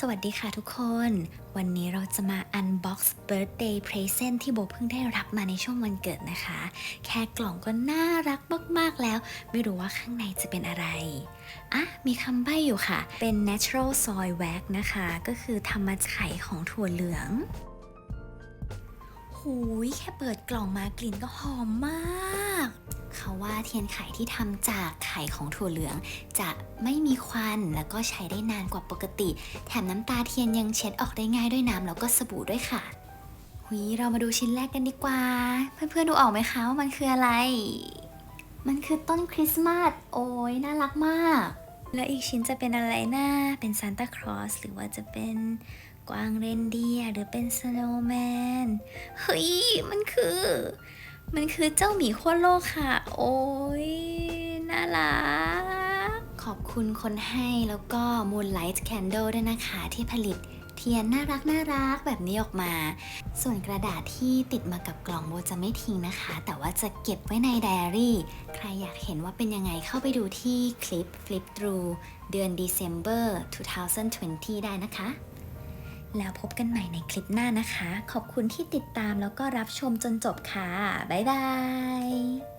สวัสดีค่ะทุกคน วันนี้เราจะมา unbox birthday present ที่โบเพิ่งได้รับมาในช่วงวันเกิดนะคะ แค่กล่องก็น่ารักมาก ๆ แล้ว ไม่รู้ว่าข้างในจะเป็นอะไร อะ มีคำใบ้อยู่ค่ะ เป็น natural soy wax นะคะ ก็คือทำมาจากไข่ของถั่วเหลือง หูย แค่เปิดกล่องมากลิ่นก็หอมมาก เขาว่าเทียนไขที่ทำจากไข่ของถั่วเหลือง จะไม่มีควันแล้วก็ใช้ได้นานกว่าปกติ แถมน้ำตาเทียนยังเช็ดออกได้ง่ายด้วยน้ำแล้วก็สบู่ด้วยค่ะหุยเรามาดูชิ้นแรกกันดีกว่า เพื่อนๆดูออกไหมคะว่ามันคืออะไร มันคือต้นคริสต์มาสโอ้ยน่ารักมาก แล้วอีกชิ้นจะเป็นอะไรนะ เป็นซานตาคลอสหรือว่าจะเป็นกวางเรนเดียร์หรือเป็นสโนว์แมนเฮ้ยมันคือ มันคือเจ้าหมีขั้วโลกค่ะ โอ้ยน่ารัก ขอบคุณคนให้แล้วก็ Moonlight Candle ด้วยนะคะที่ผลิตเทียนน่ารักน่ารักแบบนี้ออกมา ส่วนกระดาษที่ติดมากับกล่องโบจะไม่ทิ้งนะคะ แต่ว่าจะเก็บไว้ในไดอารี่ ใครอยากเห็นว่าเป็นยังไงเข้าไปดูที่คลิป Flip Through เดือน December 2020 ได้นะคะ แล้วพบกันใหม่ในคลิปหน้านะคะ ขอบคุณที่ติดตามแล้วก็รับชมจนจบค่ะ บ๊ายบาย